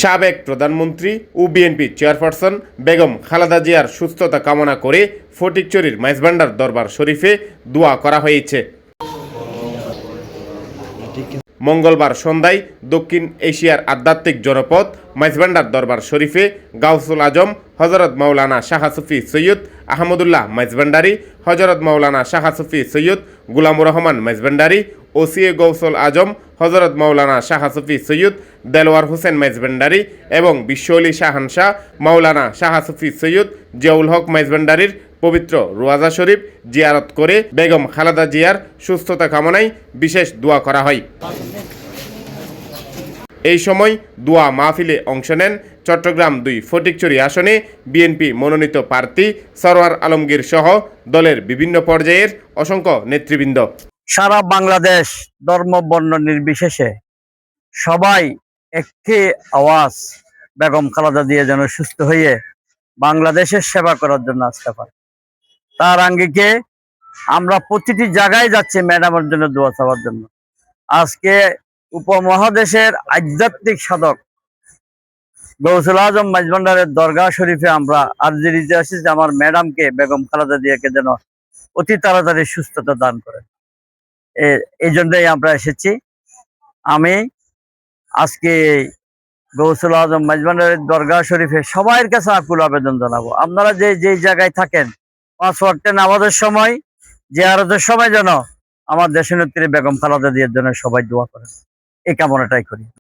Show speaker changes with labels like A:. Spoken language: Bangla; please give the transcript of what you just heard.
A: সাবেক প্রধানমন্ত্রী ও বিএনপি চেয়ারপারসন বেগম খালেদা জিয়ার সুস্থতা কামনা করে ফটিকচুরির মাইজভান্ডার দরবার শরীফে দোয়া করা হয়েছে। মঙ্গলবার সন্ধ্যায় দক্ষিণ এশিয়ার আধ্যাত্মিক জনপদ মাইজভান্ডার দরবার শরীফে গাউসুল আজম হজরত মাওলানা শাহ সুফি সৈয়দ আহমদুল্লাহ মাইজভান্ডারি হজরত মাওলানা শাহ সুফি সৈয়দ গুলামুর রহমান মাইজভান্ডারি ওসিএ গৌসল আজম হজরত মাওলানা শাহ সুফি সৈয়দ দেলোয়ার হোসেন মাইজভান্ডারি এবং বিশ্বলি শাহানশাহ মাওলানা শাহ সুফি সৈয়দ জিয়াউল হক মাইজভান্ডারির পবিত্র রোয়াজা শরীফ জিয়ারত করে বেগম খালেদা জিয়ার সুস্থতা কামনায় বিশেষ দোয়া করা হয়। এই সময় দোয়া মাহফিলে অংশ নেন চট্টগ্রাম দুই ফটিকচুরি আসনে বিএনপি মনোনীত প্রার্থী সরওয়ার আলমগীর সহ দলের বিভিন্ন পর্যায়ের অসংখ্য নেতৃবৃন্দ।
B: সারা বাংলাদেশ ধর্ম বর্ণ নির্বিশেষে সবাই একটি আওয়াজ বেগম খালাদা দিয়ে যেন সুস্থ হয়ে বাংলাদেশের সেবা করার জন্য আসতে পারে। তার আঙ্গিকে আমরা প্রতিটি জায়গায় যাচ্ছি ম্যাডামের জন্য দোয়া চাওয়ার জন্য। আজকে উপমহাদেশের আধ্যাত্মিক সাধক গৌসুল আজম মাইজভান্ডারের দরগা শরীফে আমরা আর্জি দিতে আসি যে আমার ম্যাডামকে বেগম খালেদা দিয়াকে যেন অতি তাড়াতাড়ি সুস্থতা দান করে এ- এই জন্যই আমরা এসেছি। আমি আজকে গৌসুল আজম মাজমানের দরগা শরীফে সবাইয়ের কাছে আকুল আবেদন জানাব। আপনারা যে যে জায়গায় থাকেন, পাঁচ ওয়াক্তে নামাজের সময় যে আরতের সময় যেন আমার দেশনেত্রী বেগম খালাদা দিয়ে জন্য সবাই দোয়া করেন। এই কামনাটাই করি।